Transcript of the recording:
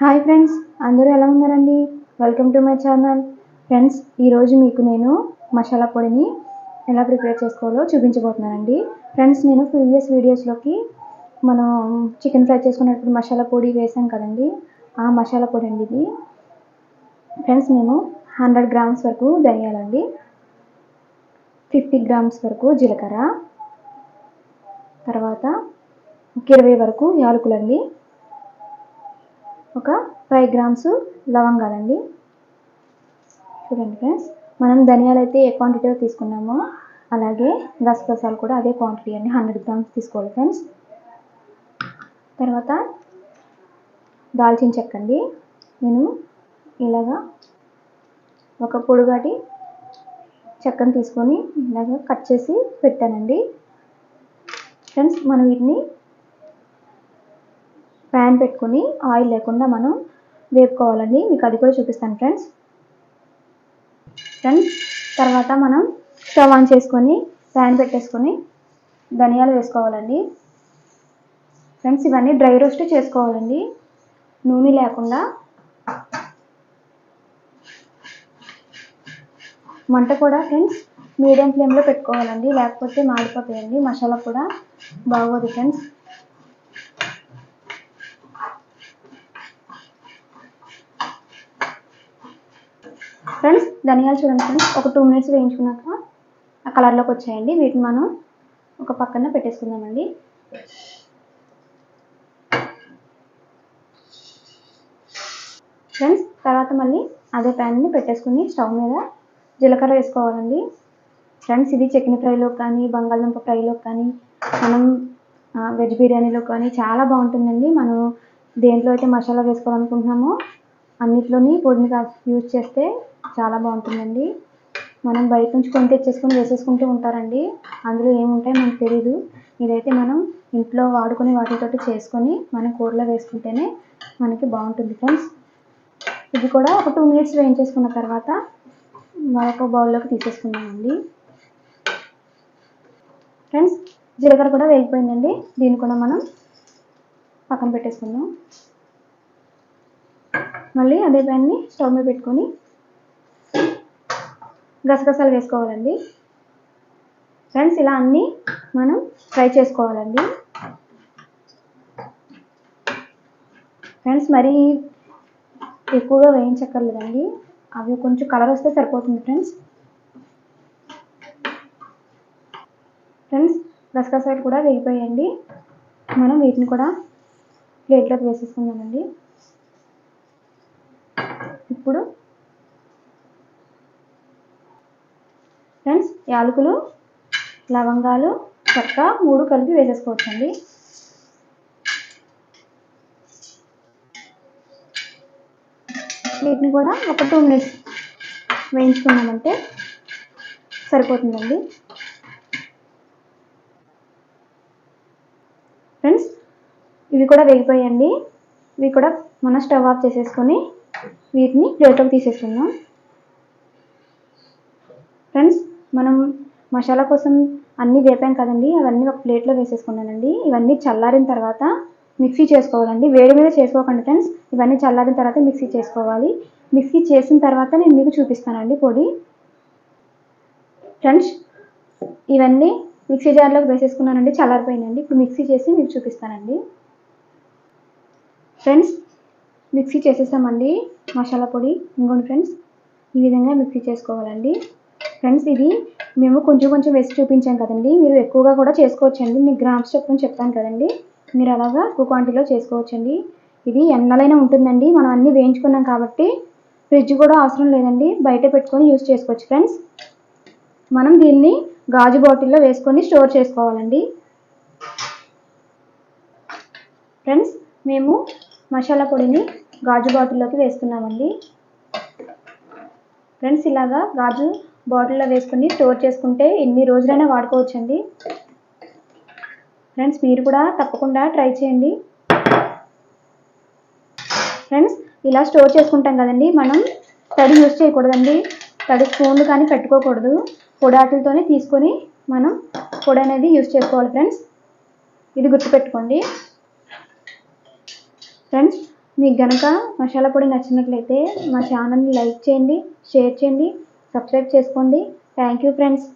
Hi friends అందరూ ఎలా ఉన్నారండి? Welcome to my channel. Friends ఈరోజు మీకు నేను మసాలా పొడిని ఎలా ప్రిపేర్ చేసుకోవాలో చూపించబోతున్నానండి. ఫ్రెండ్స్ నేను ప్రీవియస్ వీడియోస్లోకి మనం చికెన్ ఫ్రై చేసుకున్నప్పుడు మసాలా పొడి వేసాం కదండి ఆ మసాలా పొడి అండి ఇది. ఫ్రెండ్స్ మేము హండ్రెడ్ గ్రామ్స్ వరకు ధనియాలండి ఫిఫ్టీ గ్రామ్స్ వరకు జీలకర్ర తర్వాత ఒక ఇరవై వరకు యాలకులండి ఒక ఫైవ్ గ్రామ్స్ లవంగాలండి. చూడండి ఫ్రెండ్స్ మనం ధనియాలు అయితే ఏ క్వాంటిటీలో తీసుకున్నామో అలాగే గసగసాలు కూడా అదే క్వాంటిటీ అండి హండ్రెడ్ గ్రామ్స్ తీసుకోవాలి ఫ్రెండ్స్ తర్వాత దాల్చిన చెక్క అండి. నేను ఇలాగా ఒక పొడుగాటి చెక్కను తీసుకొని ఇలాగ కట్ చేసి పెట్టానండి. ఫ్రెండ్స్ మనం వీటిని ప్యాన్ పెట్టుకొని ఆయిల్ లేకుండా మనం వేపుకోవాలండి. మీకు అది కూడా చూపిస్తాను ఫ్రెండ్స్. ఫ్రెండ్స్ తర్వాత మనం స్టవ్ ఆన్ చేసుకొని ప్యాన్ పెట్టేసుకొని ధనియాలు వేసుకోవాలండి. ఫ్రెండ్స్ ఇవన్నీ డ్రై రోస్ట్ చేసుకోవాలండి. నూనె లేకుండా. మంట కూడా ఫ్రెండ్స్ మీడియం ఫ్లేమ్లో పెట్టుకోవాలండి. లేకపోతే మాడిపోతాయండి. మసాలా కూడా బాగోదు ఫ్రెండ్స్. ఫ్రెండ్స్ ధనియాలు చూడండి ఫ్రెండ్స్ ఒక టూ మినిట్స్ వేయించుకున్నాక ఆ కలర్లోకి వచ్చాయండి. వీటిని మనం ఒక పక్కన పెట్టేసుకుందామండి. ఫ్రెండ్స్ తర్వాత మళ్ళీ అదే ప్యాన్ని పెట్టేసుకుని స్టవ్ మీద జీలకర్ర వేసుకోవాలండి. ఫ్రెండ్స్ ఇది చికెన్ ఫ్రైలో కానీ బంగాళదుంప ఫ్రైలో కానీ మనం వెజ్ బిర్యానీలో కానీ చాలా బాగుంటుందండి. మనం దేంట్లో అయితే మసాలా వేసుకోవాలనుకుంటున్నామో అన్నిట్లోని పొడిని యూజ్ చేస్తే చాలా బాగుంటుందండి. మనం బయట నుంచి కొని తెచ్చేసుకొని వేసేసుకుంటూ ఉంటారండి. అందులో ఏముంటాయో మనకు తెలియదు ఇదైతే మనం ఇంట్లో వాడుకొని వాటితోటి చేసుకొని మనం కూరలో వేసుకుంటేనే మనకి బాగుంటుంది ఫ్రెండ్స్. ఇది కూడా ఒక టూ మినిట్స్ వేయించేసుకున్న తర్వాత మరొక బౌల్లోకి తీసేసుకున్నామండి ఫ్రెండ్స్ జీలకర్ర కూడా వేగిపోయిందండి. దీన్ని కూడా మనం పక్కన పెట్టేసుకుందాం. మళ్ళీ అదే ప్యాన్ని స్టవ్ మీద పెట్టుకొని గసగసాలు వేసుకోవాలండి. ఫ్రెండ్స్ ఇలా అన్నీ మనం ఫ్రై చేసుకోవాలండి. ఫ్రెండ్స్ మరీ ఎక్కువగా వేయించక్కర్లేదండి. అవి కొంచెం కలర్ వస్తే సరిపోతుంది ఫ్రెండ్స్. ఫ్రెండ్స్ గసగసాలు కూడా వేగిపోయాయండి. మనం వీటిని కూడా ప్లేట్లోకి వేసేసుకుందామండి. ఇప్పుడు ఫ్రెండ్స్ యాలకులు లవంగాలు చెక్క మూడు కలిపి వేసేసుకోవచ్చండి. వీటిని కూడా ఒక టూ మినిట్స్ వేయించుకున్నామంటే సరిపోతుందండి. ఫ్రెండ్స్ ఇవి కూడా వేగిపోయండి ఇవి కూడా మనం స్టవ్ ఆఫ్ చేసేసుకొని వీటిని ప్లేట్లోకి తీసేసుకుందాం. ఫ్రెండ్స్ మనం మసాలా కోసం అన్నీ వేపాం కదండి అవన్నీ ఒక ప్లేట్లో వేసేసుకున్నానండి. ఇవన్నీ చల్లారిన తర్వాత మిక్సీ చేసుకోవాలండి. వేడి మీద చేసుకోకండి ఫ్రెండ్స్ ఇవన్నీ చల్లారిన తర్వాత మిక్సీ చేసుకోవాలి. మిక్సీ చేసిన తర్వాత నేను మీకు చూపిస్తానండి పొడి. ఫ్రెండ్స్ ఇవన్నీ మిక్సీ జార్లోకి వేసేసుకున్నానండి చల్లారిపోయినండి ఇప్పుడు మిక్సీ చేసి మీకు చూపిస్తానండి. ఫ్రెండ్స్ మిక్సీ చేసేసామండి మసాలా పొడి. ఇంకోండి ఫ్రెండ్స్ ఈ విధంగా మిక్సీ చేసుకోవాలండి. ఫ్రెండ్స్ ఇది మేము కొంచెం కొంచెం వేసి చూపించాం కదండి. మీరు ఎక్కువగా కూడా చేసుకోవచ్చండి. మీకు గ్రామ్స్ చెప్పని చెప్తాను కదండి. మీరు అలాగా ఎక్కువ క్వాంటిటీలో చేసుకోవచ్చండి. ఇది ఎన్నలైనా ఉంటుందండి. మనం అన్నీ వేయించుకున్నాం కాబట్టి ఫ్రిడ్జ్ కూడా అవసరం లేదండి. బయట పెట్టుకొని యూస్ చేసుకోవచ్చు ఫ్రెండ్స్. మనం దీన్ని గాజు బాటిల్లో వేసుకొని స్టోర్ చేసుకోవాలండి. ఫ్రెండ్స్ మేము మసాలా పొడిని గాజు బాటిల్లోకి వేస్తున్నామండి ఫ్రెండ్స్ ఇలాగా గాజు బాటిల్లో వేసుకుని స్టోర్ చేసుకుంటే ఎన్ని రోజులైనా వాడుకోవచ్చండి. ఫ్రెండ్స్ మీరు కూడా తప్పకుండా ట్రై చేయండి. ఫ్రెండ్స్ ఇలా స్టోర్ చేసుకుంటాం కదండి మనం తడి యూస్ చేయకూడదండి. తడి స్పూన్లు కానీ పెట్టుకోకూడదు. పొడాకులతోనే తీసుకొని మనం పొడి అనేది యూజ్ చేసుకోవాలి ఫ్రెండ్స్. ఇది గుర్తుపెట్టుకోండి. ఫ్రెండ్స్ మీకు గనక మసాలా పొడి నచ్చినట్లయితే మా ఛానల్ని లైక్ చేయండి షేర్ చేయండి సబ్స్క్రైబ్ చేసుకోండి. Thank you friends